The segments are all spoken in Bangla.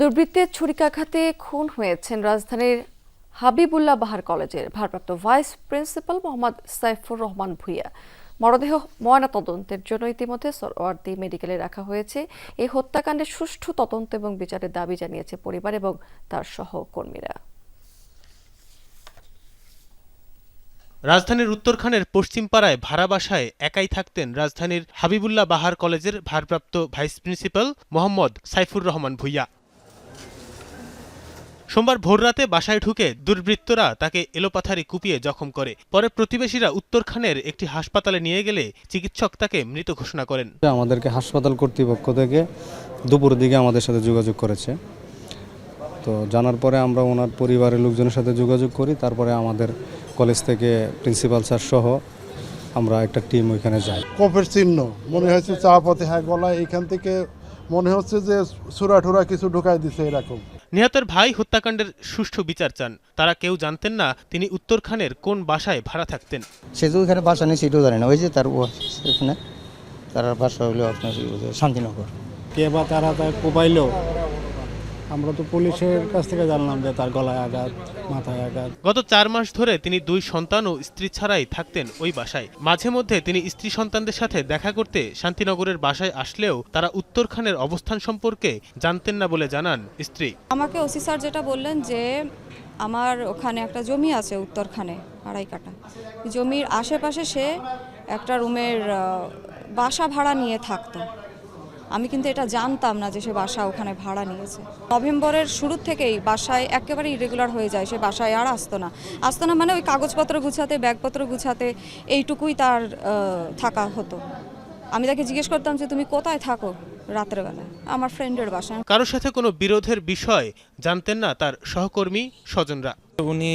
দুর্বৃত্তের ছুরিকাঘাতে খুন হয়েছেন রাজধানীর হাবিবুল্লাহ বাহার কলেজের ভারপ্রাপ্ত ভাইস প্রিন্সিপাল মোহাম্মদ সাইফুর রহমান ভুইয়া। মরদেহ ময়নাতদন্তের জন্য ইতিমধ্যে সরওয়ার্দী মেডিকেলে রাখা হয়েছে। এই হত্যাকাণ্ডের সুষ্ঠু তদন্ত এবং বিচারের দাবি জানিয়েছে পরিবার এবং তার সহকর্মীরা। রাজধানীর উত্তরখানের পশ্চিমপাড়ায় ভাড়া বাসায় একাই থাকতেন রাজধানীর হাবিবুল্লাহ বাহার কলেজের ভারপ্রাপ্ত ভাইস প্রিন্সিপাল মোহাম্মদ সাইফুর রহমান ভুইয়া। সোমবার ভোররাতে বাসায় ঢুকে দুর্বৃত্তরা তাকে এলোপাথারি কুপিয়ে জখম করে। পরে প্রতিবেশীরা উত্তরখানের একটি হাসপাতালে নিয়ে গেলে চিকিৎসক তাকে মৃত ঘোষণা করেন। আমাদেরকে হাসপাতাল কর্তৃপক্ষ থেকে দুপুরের দিকে আমাদের সাথে যোগাযোগ করেছে। তো জানার পরে আমরা ওনার পরিবারের লোকজনের সাথে যোগাযোগ করি তারপরে আমাদের কলেজ থেকে প্রিন্সিপাল স্যার সহ আমরা একটা টিম ওইখানে যাই। কোপের চিহ্ন মনে হয়েছে চা পথে হ্যাঁ গলায় এখান থেকে মনে হচ্ছে যে সুরা টুরা কিছু ঢুকাই দিছে এরকম। নিহতের ভাই হত্যাকাণ্ডের সুষ্ঠু বিচার চান। তারা কেউ জানতেন না তিনি উত্তরখানের কোন বাসায় ভাড়া থাকতেন। সে তো ওইখানে বাসা নেই সেটাও জানে না। ওই যে তার ও সেখানে তার বাসা হলো আপনার শান্তিনগর। কে বা তারা তার কোপাইলো আমরা তো পুলিশের কাছ থেকে জানলাম যে তার গলায় আঘাত মাথায় আঘাত। গত চার মাস ধরে তিনি দুই সন্তান ও স্ত্রী ছাড়াই থাকতেন ওই বাসায়। মাঝে মধ্যে তিনি স্ত্রী সন্তানদের সাথে দেখা করতে শান্তিনগরের বাসায় আসলেও তারা উত্তরখানের অবস্থান সম্পর্কে জানতেন না বলে জানান স্ত্রী। আমাকে ওসি স্যার যেটা বললেন যে আমার ওখানে একটা জমি আছে উত্তরখানে আড়াই কাটা জমির আশেপাশে সে একটা রুমের বাসা ভাড়া নিয়ে থাকতো। আমি কিন্তু এটা জানতাম না যে সে বাসা ওখানে ভাড়া নিয়েছে। নভেম্বরের শুরুর থেকেই বাসায় একেবারে ইরেগুলার হয়ে যায়, সে বাসায় আর আসতো না। আসতো না মানে ওই কাগজপত্র গুছাতে, ব্যাগপত্র গুছাতে এইটুকুই তার থাকা হতো। আমি তাকে জিজ্ঞেস করতাম যে, তুমি কোথায় থাকো? রাতের বেলা আমার ফ্রেন্ডের বাসা কারোর সাথে কোনো বিরোধের বিষয় জানতেন না তার সহকর্মী স্বজনরা? উনি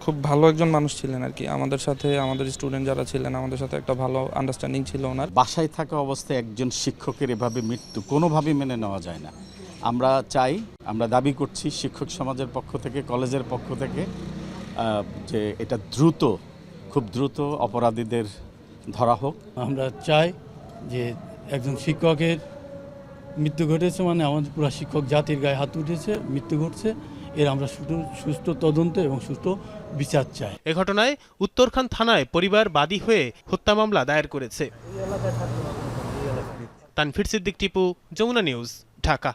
খুব ভালো একজন মানুষ ছিলেন আর কি। আমাদের সাথে আমাদের স্টুডেন্ট যারা ছিলেন আমাদের সাথে একটা ভালো আন্ডারস্ট্যান্ডিং ছিল ওনার। বাসায় থাকা অবস্থায় একজন শিক্ষকের এভাবে মৃত্যু কোনোভাবেই মেনে নেওয়া যায় না। আমরা চাই আমরা দাবি করছি শিক্ষক সমাজের পক্ষ থেকে কলেজের পক্ষ থেকে যে এটা দ্রুত খুব দ্রুত অপরাধীদের ধরা হোক। আমরা চাই যে একজন শিক্ষকের মৃত্যু ঘটেছে মানে আমাদের পুরো শিক্ষক জাতির গায়ে হাত উঠেছে, মৃত্যু ঘটছে। এর আমরা সুষ্ঠু- সুস্থ তদন্ত এবং সুষ্ঠু বিচার চাই। এ ঘটনায় উত্তরখান থানায় পরিবার বাদী হয়ে হত্যা মামলা দায়ের করেছে। তানফির সিদ্দিক টিপু, যমুনা নিউজ, ঢাকা।